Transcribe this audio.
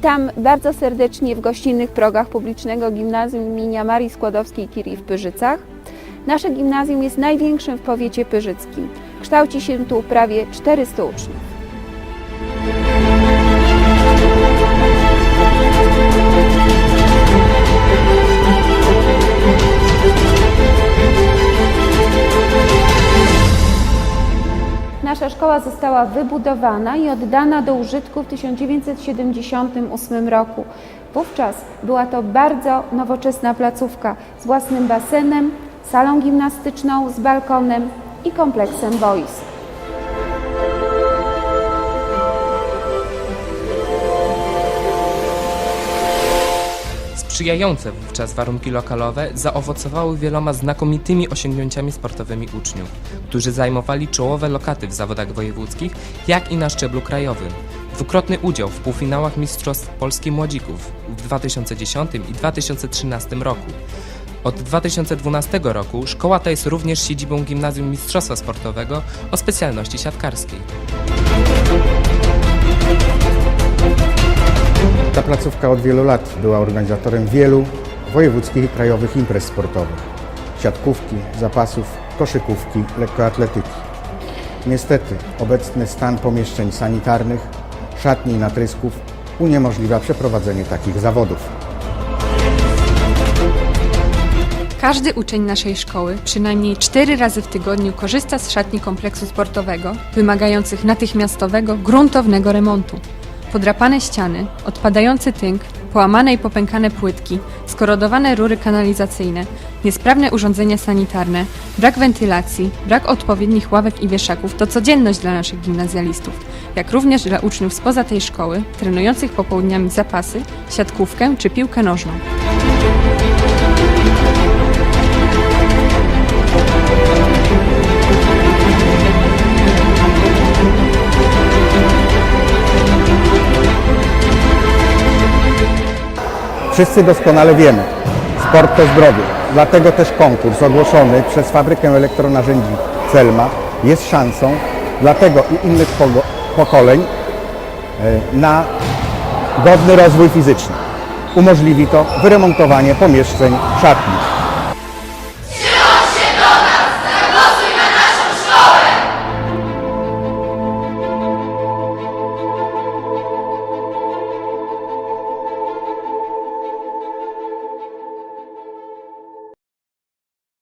Witam bardzo serdecznie w gościnnych progach publicznego gimnazjum imienia Marii Skłodowskiej-Curie w Pyrzycach. Nasze gimnazjum jest największym w powiecie pyrzyckim. Kształci się tu prawie 400 uczniów. Nasza szkoła została wybudowana i oddana do użytku w 1978 roku. Wówczas była to bardzo nowoczesna placówka z własnym basenem, salą gimnastyczną z balkonem i kompleksem boisk. Sprzyjające wówczas warunki lokalowe zaowocowały wieloma znakomitymi osiągnięciami sportowymi uczniów, którzy zajmowali czołowe lokaty w zawodach wojewódzkich, jak i na szczeblu krajowym. Dwukrotny udział w półfinałach Mistrzostw Polski Młodzików w 2010 i 2013 roku. Od 2012 roku szkoła ta jest również siedzibą Gimnazjum Mistrzostwa Sportowego o specjalności siatkarskiej. Placówka od wielu lat była organizatorem wielu wojewódzkich i krajowych imprez sportowych. Siatkówki, zapasów, koszykówki, lekkoatletyki. Niestety obecny stan pomieszczeń sanitarnych, szatni i natrysków uniemożliwia przeprowadzenie takich zawodów. Każdy uczeń naszej szkoły przynajmniej cztery razy w tygodniu korzysta z szatni kompleksu sportowego, wymagających natychmiastowego, gruntownego remontu. Podrapane ściany, odpadający tynk, połamane i popękane płytki, skorodowane rury kanalizacyjne, niesprawne urządzenia sanitarne, brak wentylacji, brak odpowiednich ławek i wieszaków to codzienność dla naszych gimnazjalistów, jak również dla uczniów spoza tej szkoły, trenujących popołudniami zapasy, siatkówkę czy piłkę nożną. Wszyscy doskonale wiemy, sport to zdrowie. Dlatego też konkurs ogłoszony przez fabrykę elektronarzędzi Celma jest szansą dla tego i innych pokoleń e, na godny rozwój fizyczny. Umożliwi to wyremontowanie pomieszczeń szatni.